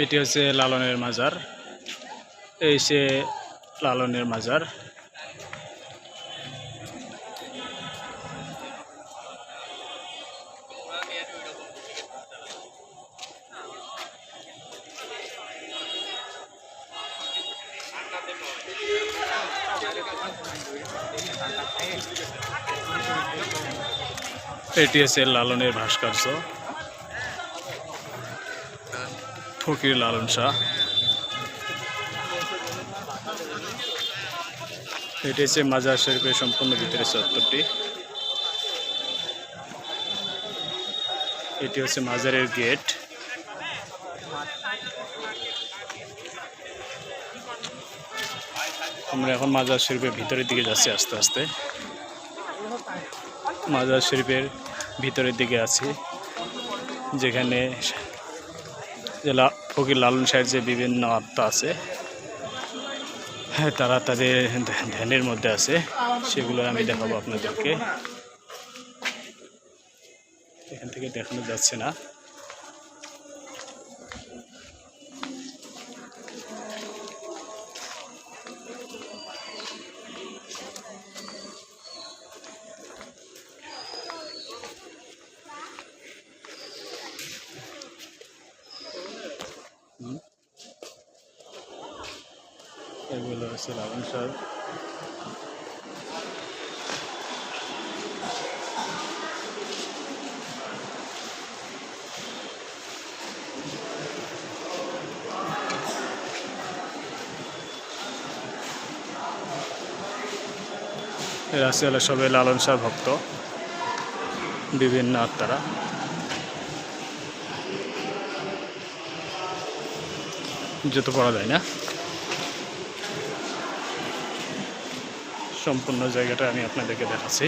এটি হচ্ছে লালনের মাজার। এই সে লালনের মাজার। এটি হচ্ছে লালনের ভাস্কর্য। ফকির লালন শাহ। এটি হচ্ছে মাজার শরীফের সম্পূর্ণ ভিতরে চত্বরটি এটি হচ্ছে মাজারের গেট। আমরা এখন মাজার শরীফের ভিতরের দিকে যাচ্ছি আস্তে আস্তে। মাজার শরীফের ভিতরের দিকে আছি, যেখানে যে লা- ফকির লালন সাহেব যে বিভিন্ন আত্মা আছে হ্যাঁ তারা তাদের ধ্যান- ধ্যানের মধ্যে আছে, সেগুলো আমি দেখাবো আপনাদেরকে। এখান থেকে দেখানো যাচ্ছে না। এগুলো হচ্ছে লালন সাহেব এরা হলো সবাই লালন শাহ ভক্ত, বিভিন্ন আত্মারা। জুতো পরা যায় না। সম্পূর্ণ জায়গাটা আমি আপনাদেরকে দেখাচ্ছি।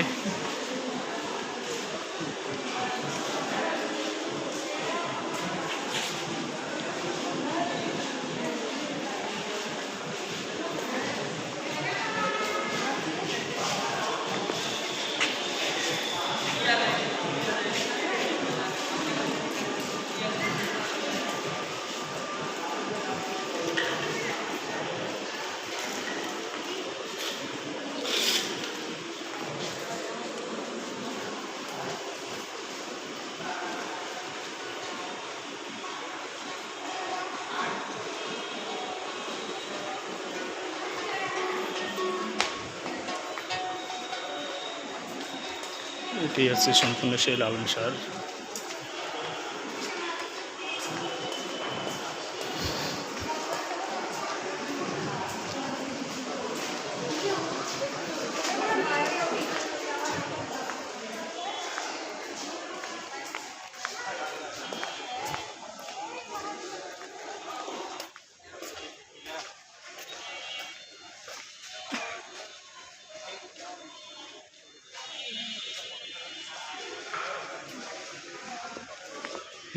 এটি হচ্ছে সম্পূর্ণ সেই লালন সার।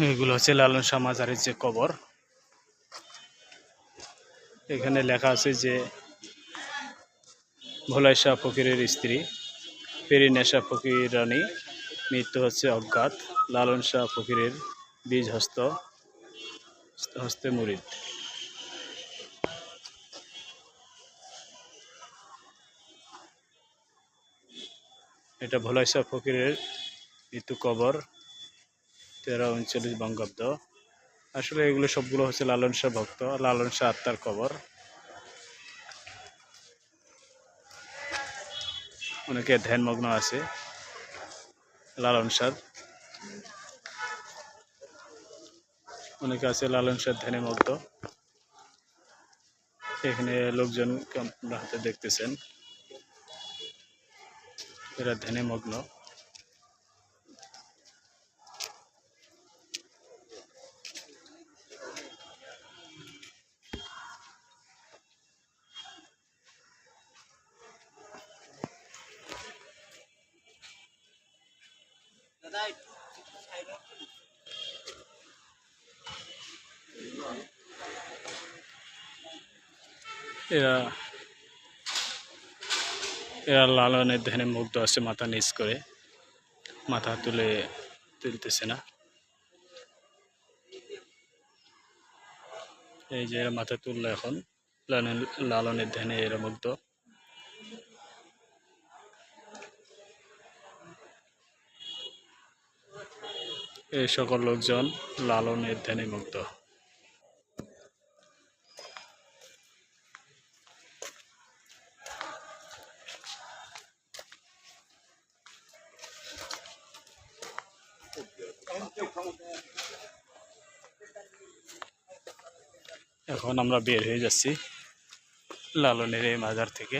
এগুলো হচ্ছে লালন শাহ মাজারের যে কবর। এখানে লেখা আছে যে, ভোলাই শাহ ফকিরের স্ত্রী পেরিনেশা ফকির রানী, মৃত্যু হচ্ছে অজ্ঞাত, লালন শাহ ফকিরের বীজ হস্ত হস্তে মুরিদ। এটা ভোলাই শাহ ফকিরের মৃত্যু কবর। তেরো উনচল্লিশ বঙ্গাব্দ। আসলে এগুলো সবগুলো হচ্ছে লালন শাহ ভক্ত, লালন শাহ আত্মার কবর। অনেকে ধ্যানমগ্ন আছে, লালন শাহ। অনেকে আছে লালন শাহ ধ্যানে মগ্ন এখানে লোকজন আপনারা হাতে দেখতেছেন। এরা ধ্যানে মগ্ন। এরা এরা লালনের ধ্যানে মুগ্ধ আছে, মাথা নিচ করে। মাথা তুলে তুলতেছে না। এই যে এরা মাথা তুললো এখন, লালন লালনের ধ্যানে এরা মুগ্ধ। এই সকল লোকজন লালনের ধ্যানে মুগ্ধ। এখন আমরা বের হয়ে যাচ্ছি লালনের এই মাজার থেকে।